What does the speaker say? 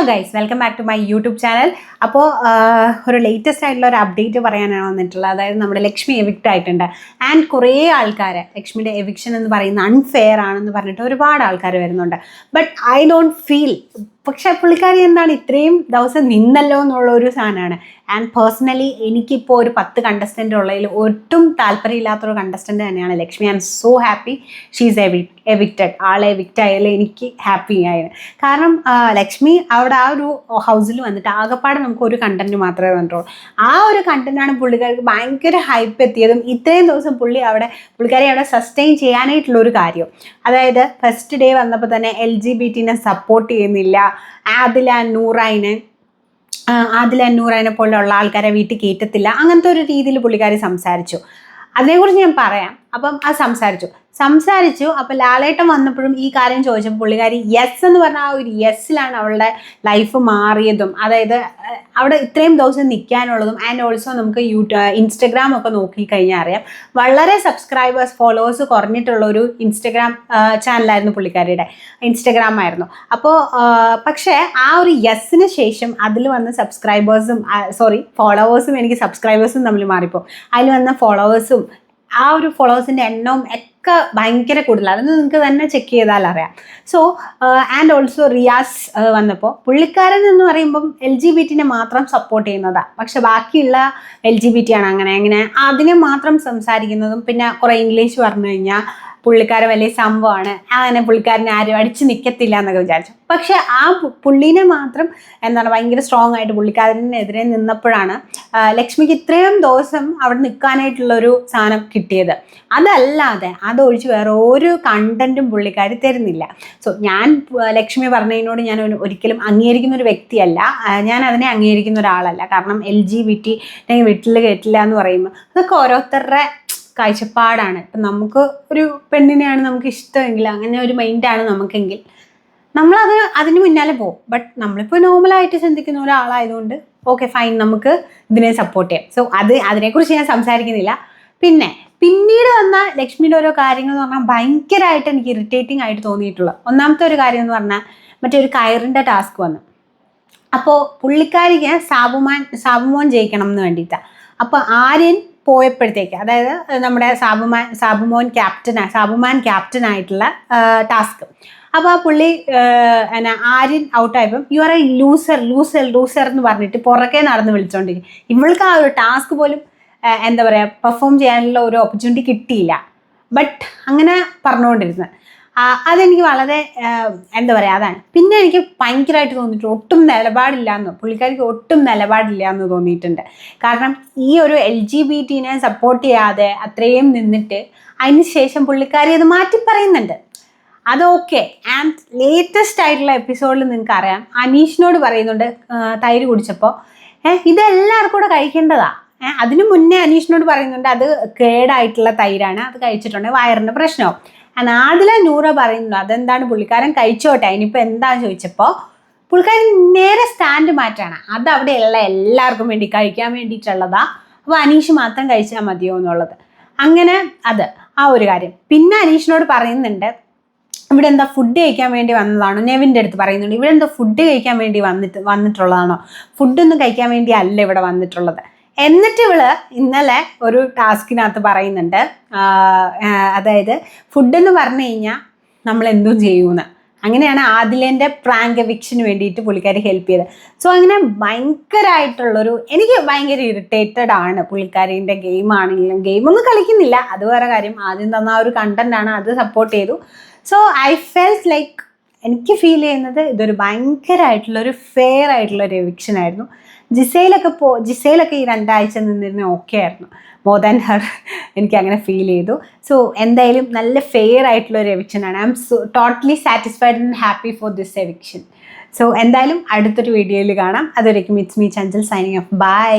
Hello guys welcome back to my YouTube channel അപ്പോൾ ഒരു latest ആയിട്ടുള്ള ഒരു അപ്ഡേറ്റ് പറയാനാണ് വന്നിട്ടുള്ളത്. അതായത് നമ്മുടെ ലക്ഷ്മി എവിക്റ്റ് ആയിട്ടുണ്ട്. ആൻഡ് കുറേ ആൾക്കാർ ലക്ഷ്മിയുടെ എവിക്ഷൻ എന്ന് പറയുന്ന അൺഫെയർ ആണെന്ന് പറഞ്ഞിട്ട് ഒരുപാട് ആൾക്കാർ വരുന്നുണ്ട്. ബട്ട് ഐ ഡോണ്ട് ഫീൽ പക്ഷെ പുള്ളിക്കാരി എന്താണ് ഇത്രയും ദിവസം നിന്നല്ലോ എന്നുള്ള ഒരു സാധനമാണ്. ആൻഡ് പേഴ്സണലി എനിക്കിപ്പോൾ ഒരു പത്ത് കണ്ടസ്റ്റന്റ് ഉള്ളതിൽ ഒട്ടും താല്പര്യമില്ലാത്തൊരു കണ്ടസ്റ്റന്റ് തന്നെയാണ് Lakshmi. I'm so happy she's away evicted ആളെ എവിക്റ്റ് ആയാലും എനിക്ക് ഹാപ്പി ആയിരുന്നു കാരണം ലക്ഷ്മി അവിടെ ആ ഒരു ഹൗസിൽ വന്നിട്ട് ആകെപ്പാടെ നമുക്ക് ഒരു കണ്ടന്റ് മാത്രമേ വന്നിട്ടുള്ളൂ ആ ഒരു കണ്ടന്റാണ് പുള്ളിക്കാർക്ക് ഭയങ്കര ഹൈപ്പ് എത്തിയതും ഇത്രയും ദിവസം പുള്ളി അവിടെ പുള്ളിക്കാരെ അവിടെ സസ്റ്റെയിൻ ചെയ്യാനായിട്ടുള്ള ഒരു കാര്യം. അതായത് ഫസ്റ്റ് ഡേ വന്നപ്പോൾ തന്നെ എൽ ജി ബി ടിനെ സപ്പോർട്ട് ചെയ്യുന്നില്ല. ആദില നൂറൈനെ ആദില നൂറൈനെ പോലെയുള്ള ആൾക്കാരെ വീട്ടിൽ കയറ്റത്തില്ല. അങ്ങനത്തെ ഒരു രീതിയിൽ പുള്ളിക്കാരി സംസാരിച്ചു. അതിനെക്കുറിച്ച് ഞാൻ പറയാം. അപ്പം അത് സംസാരിച്ചു. സംസാരിച്ചു അപ്പം ലാലേട്ടൻ വന്നപ്പോഴും ഈ കാര്യം ചോദിച്ചപ്പോൾ പുള്ളിക്കാരി യെസ് എന്ന് പറഞ്ഞ ആ ഒരു യെസ്സിലാണ് അവളുടെ ലൈഫ് മാറിയതും. അതായത് അവിടെ ഇത്രയും ദിവസം നിൽക്കാനുള്ളതും ആൻഡ് ഓൾസോ നമുക്ക് യൂട്യൂ ഇൻസ്റ്റഗ്രാം ഒക്കെ നോക്കിക്കഴിഞ്ഞാൽ അറിയാം. വളരെ സബ്സ്ക്രൈബേഴ്സ് ഫോളോവേഴ്സ് കുറഞ്ഞിട്ടുള്ള ഒരു ഇൻസ്റ്റഗ്രാം ചാനലായിരുന്നു പുള്ളിക്കാരിയുടെ. ഇൻസ്റ്റഗ്രാം ആയിരുന്നു. അപ്പോൾ പക്ഷേ ആ ഒരു യെസ്സിന് ശേഷം അതിൽ വന്ന സബ്സ്ക്രൈബേഴ്സും സോറി ഫോളോവേഴ്സും എനിക്ക് സബ്സ്ക്രൈബേഴ്സും തമ്മിൽ മാറിപ്പോ. അതിൽ വന്ന ഫോളോവേഴ്സും ആ ഒരു ഫോളോവേഴ്സിന്റെ എണ്ണവും ഒക്കെ ഭയങ്കര കൂടുതലാണ്. അത് നിങ്ങൾക്ക് തന്നെ ചെക്ക് ചെയ്താൽ അറിയാം. So and also Riyas uh, വന്നപ്പോൾ പുള്ളിക്കാരൻ എന്ന് പറയുമ്പം എൽ ജി ബി ടിനെ മാത്രം സപ്പോർട്ട് ചെയ്യുന്നതാണ് പക്ഷെ ബാക്കിയുള്ള എൽ ജി ബി ടി ആണ് അങ്ങനെ അങ്ങനെ. അതിനെ മാത്രം സംസാരിക്കുന്നതും പിന്നെ കുറേ ഇംഗ്ലീഷ് പറഞ്ഞു കഴിഞ്ഞാൽ പുള്ളിക്കാരൻ വലിയ സംഭവമാണ്. അങ്ങനെ പുള്ളിക്കാരൻ ആരും അടിച്ചു നിൽക്കത്തില്ല എന്നൊക്കെ വിചാരിച്ചു. പക്ഷെ ആ പുള്ളിനെ മാത്രം എന്താണ് ഭയങ്കര സ്ട്രോങ് ആയിട്ട് പുള്ളിക്കാരനെതിരെ നിന്നപ്പോഴാണ് ലക്ഷ്മിക്ക് ഇത്രയും ദിവസം അവിടെ നിൽക്കാനായിട്ടുള്ളൊരു സാധനം കിട്ടിയത്. അതല്ലാതെ അതൊഴിച്ച് വേറെ ഒരു കണ്ടന്റും പുള്ളിക്കാർ തരുന്നില്ല. സോ ഞാൻ ലക്ഷ്മി പറഞ്ഞതിനോട് ഞാൻ ഒരിക്കലും അംഗീകരിക്കുന്ന ഒരു വ്യക്തിയല്ല. ഞാൻ അതിനെ അംഗീകരിക്കുന്ന ഒരാളല്ല. കാരണം എൽ ജി വീട്ടിൽ കയറ്റില്ല എന്ന് പറയുമ്പോൾ അതൊക്കെ ഓരോരുത്തരുടെ കാഴ്ചപ്പാടാണ്. ഇപ്പം നമുക്ക് ഒരു പെണ്ണിനെയാണ് നമുക്ക് ഇഷ്ടമെങ്കിൽ അങ്ങനെ ഒരു മൈൻഡാണ് നമുക്കെങ്കിൽ നമ്മളത് അതിന് മുന്നാലെ പോകും. ബട്ട് നമ്മളിപ്പോൾ നോർമലായിട്ട് ചിന്തിക്കുന്ന ഒരാളായതുകൊണ്ട് ഓക്കെ ഫൈൻ നമുക്ക് ഇതിനെ സപ്പോർട്ട് ചെയ്യാം. സോ അത് അതിനെക്കുറിച്ച് ഞാൻ സംസാരിക്കുന്നില്ല. പിന്നെ പിന്നീട് വന്ന ലക്ഷ്മിയുടെ ഓരോ കാര്യങ്ങൾ എന്ന് പറഞ്ഞാൽ ഭയങ്കരമായിട്ട് എനിക്ക് ഇറിറ്റേറ്റിംഗ് ആയിട്ട് തോന്നിയിട്ടുള്ളത് ഒന്നാമത്തെ ഒരു കാര്യം എന്ന് പറഞ്ഞാൽ മറ്റേ ഒരു കയറിന്റെ ടാസ്ക് വന്നു. അപ്പോൾ പുള്ളിക്കാരിക്ക് സാബുമാൻ സാബുമോൻ ജയിക്കണം എന്ന് വേണ്ടിയിട്ടാണ് അപ്പോൾ ആര്യൻ പോയപ്പോഴത്തേക്ക് അതായത് നമ്മുടെ സാബുമാൻ സാബുമോൻ ക്യാപ്റ്റൻ സാബുമാൻ ക്യാപ്റ്റൻ ആയിട്ടുള്ള ടാസ്ക്. അപ്പോൾ ആ പുള്ളി എന്നാ Aryan ഔട്ടായപ്പം you are a loser loser loser എന്ന് പറഞ്ഞിട്ട് പുറകെ നടന്ന് വിളിച്ചോണ്ടിരിക്കും. ഇവൾക്ക് ആ ഒരു ടാസ്ക് പോലും എന്താ പറയുക പെർഫോം ചെയ്യാനുള്ള ഒരു ഓപ്പർച്യൂണിറ്റി കിട്ടിയില്ല. ബട്ട് അങ്ങനെ പറഞ്ഞുകൊണ്ടിരുന്നത്. അതെനിക്ക് വളരെ എന്താ പറയുക അതാണ്. പിന്നെ എനിക്ക് ഭയങ്കരമായിട്ട് തോന്നിയിട്ട് ഒട്ടും നിലപാടില്ല എന്ന് പുള്ളിക്കാരിക്ക് ഒട്ടും നിലപാടില്ല എന്ന് തോന്നിയിട്ടുണ്ട്. കാരണം ഈ ഒരു എൽ ജി ബി ടീനെ സപ്പോർട്ട് ചെയ്യാതെ അത്രയും നിന്നിട്ട് അതിന് ശേഷം പുള്ളിക്കാരി അത് മാറ്റി പറയുന്നുണ്ട്. അത് ഓക്കെ ആൻഡ് ലേറ്റസ്റ്റ് ആയിട്ടുള്ള എപ്പിസോഡിൽ നിങ്ങൾക്ക് അറിയാം. അനീഷിനോട് പറയുന്നുണ്ട് തൈര് കുടിച്ചപ്പോൾ ഏഹ് ഇതെല്ലാവർക്കും കൂടെ കഴിക്കേണ്ടതാ? ഏഹ് അതിനു മുന്നേ അനീഷിനോട് പറയുന്നുണ്ട് അത് കേടായിട്ടുള്ള തൈരാണ് അത് കഴിച്ചിട്ടുണ്ടെങ്കിൽ വയറിന് പ്രശ്നമാവും ആദില നൂറ പറയുന്നു അതെന്താണ് പുള്ളിക്കാരൻ കഴിച്ചോട്ടെ? ഇനിയിപ്പോൾ എന്താന്ന് ചോദിച്ചപ്പോൾ പുള്ളിക്കാരൻ നേരെ സ്റ്റാൻഡ് മാറ്റാണ്. അത് അവിടെയുള്ള എല്ലാവർക്കും വേണ്ടി കഴിക്കാൻ വേണ്ടിയിട്ടുള്ളതാ. അപ്പോൾ അനീഷ് മാത്രം കഴിച്ചാൽ മതിയോ എന്നുള്ളത്. അങ്ങനെ അത് ആ ഒരു കാര്യം. പിന്നെ അനീഷിനോട് പറയുന്നുണ്ട് ഇവിടെ എന്താ ഫുഡ് കഴിക്കാൻ വേണ്ടി വന്നതാണോ? നെവിന്റെ അടുത്ത് പറയുന്നുണ്ട് ഇവിടെ എന്താ ഫുഡ് കഴിക്കാൻ വേണ്ടി വന്നിട്ട് വന്നിട്ടുള്ളതാണോ? ഫുഡൊന്നും കഴിക്കാൻ വേണ്ടി അല്ല ഇവിടെ വന്നിട്ടുള്ളത്. എന്നിട്ട് ഇവൾ ഇന്നലെ ഒരു ടാസ്കിനകത്ത് പറയുന്നുണ്ട് അതായത് ഫുഡ് എന്ന് പറഞ്ഞു കഴിഞ്ഞാൽ നമ്മൾ എന്തും ചെയ്യുമെന്ന് അങ്ങനെയാണ് ആദിലേന്റെ പ്രാങ്ക് എവിക്ഷന് വേണ്ടിയിട്ട് പുള്ളിക്കാരി ഹെൽപ്പ് ചെയ്തത്. സോ അങ്ങനെ ഭയങ്കരമായിട്ടുള്ളൊരു എനിക്ക് ഭയങ്കര ഇറിറ്റേറ്റഡ് ആണ് പുള്ളിക്കാരിന്റെ ഗെയിം ആണെങ്കിലും ഗെയിമൊന്നും കളിക്കുന്നില്ല. അത് വേറെ കാര്യം. ആദ്യം തന്ന ഒരു കണ്ടന്റ് ആണ് അത് സപ്പോർട്ട് ചെയ്തു. സോ ഐ ഫെൽസ് ലൈക്ക് എനിക്ക് ഫീൽ ചെയ്യുന്നത് ഇതൊരു ഭയങ്കരമായിട്ടുള്ളൊരു ഫെയർ ആയിട്ടുള്ളൊരു എവിക്ഷൻ ആയിരുന്നു. ജിസയിലൊക്കെ പോ ജിസയിലൊക്കെ ഈ രണ്ടാഴ്ച നിന്നിരുന്ന ഓക്കെ ആയിരുന്നു. മോർ ദാൻ ഹർ എനിക്ക് അങ്ങനെ ഫീൽ ചെയ്തു. സോ എന്തായാലും നല്ല ഫെയർ ആയിട്ടുള്ള ഒരു എവിക്ഷനാണ് I'm so totally satisfied and happy for this eviction so എന്തായാലും അടുത്തൊരു വീഡിയോയിൽ കാണാം. അതുവരേക്കും it's me Chanchal signing off bye